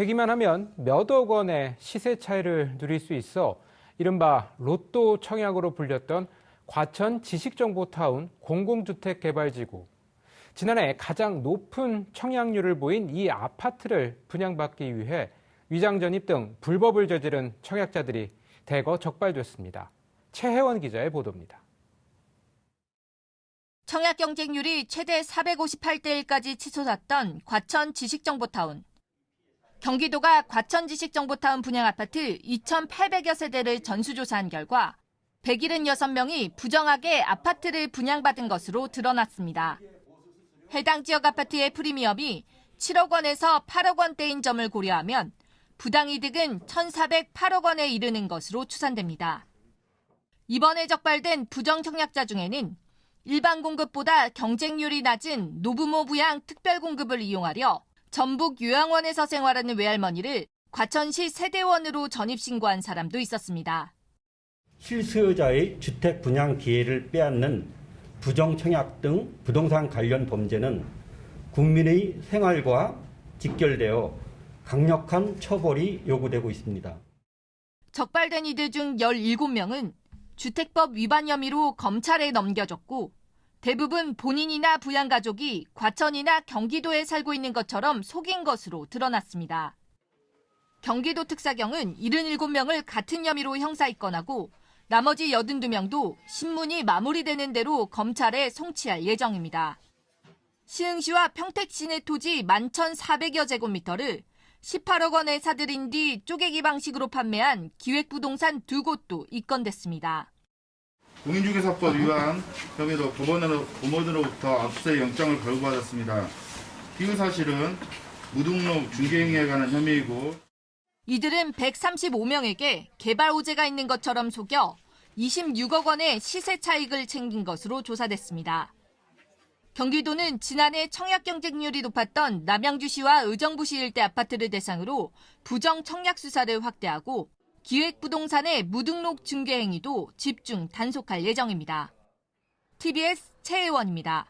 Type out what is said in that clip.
되기만 하면 몇억 원의 시세 차이를 누릴 수 있어 이른바 로또 청약으로 불렸던 과천 지식정보타운 공공주택 개발지구. 지난해 가장 높은 청약률을 보인 이 아파트를 분양받기 위해 위장 전입 등 불법을 저지른 청약자들이 대거 적발됐습니다. 최혜원 기자의 보도입니다. 청약 경쟁률이 최대 458대 1까지 치솟았던 과천 지식정보타운. 경기도가 과천 지식정보타운 분양 아파트 2,800여 세대를 전수조사한 결과 176명이 부정하게 아파트를 분양받은 것으로 드러났습니다. 해당 지역 아파트의 프리미엄이 7억 원에서 8억 원대인 점을 고려하면 부당이득은 1,408억 원에 이르는 것으로 추산됩니다. 이번에 적발된 부정 청약자 중에는 일반 공급보다 경쟁률이 낮은 노부모 부양 특별 공급을 이용하려 전북 요양원에서 생활하는 외할머니를 과천시 세대원으로 전입 신고한 사람도 있었습니다. 실수요자의 주택 분양 기회를 빼앗는 부정청약 등 부동산 관련 범죄는 국민의 생활과 직결되어 강력한 처벌이 요구되고 있습니다. 적발된 이들 중 17명은 주택법 위반 혐의로 검찰에 넘겨졌고 대부분 본인이나 부양가족이 과천이나 경기도에 살고 있는 것처럼 속인 것으로 드러났습니다. 경기도 특사경은 77명을 같은 혐의로 형사 입건하고 나머지 82명도 신문이 마무리되는 대로 검찰에 송치할 예정입니다. 시흥시와 평택 시내 토지 11,400여 제곱미터를 18억 원에 사들인 뒤 쪼개기 방식으로 판매한 기획부동산 두 곳도 입건됐습니다. 공인중개사법 위반 혐의로 법원으로, 법원으로부터 압수수색 영장을 발부받았습니다. 피의 사실은 무등록 중개행위에 관한 혐의이고 이들은 135명에게 개발 호재가 있는 것처럼 속여 26억 원의 시세 차익을 챙긴 것으로 조사됐습니다. 경기도는 지난해 청약 경쟁률이 높았던 남양주시와 의정부시 일대 아파트를 대상으로 부정 청약 수사를 확대하고 기획부동산의 무등록 중개 행위도 집중 단속할 예정입니다. TBS 최혜원입니다.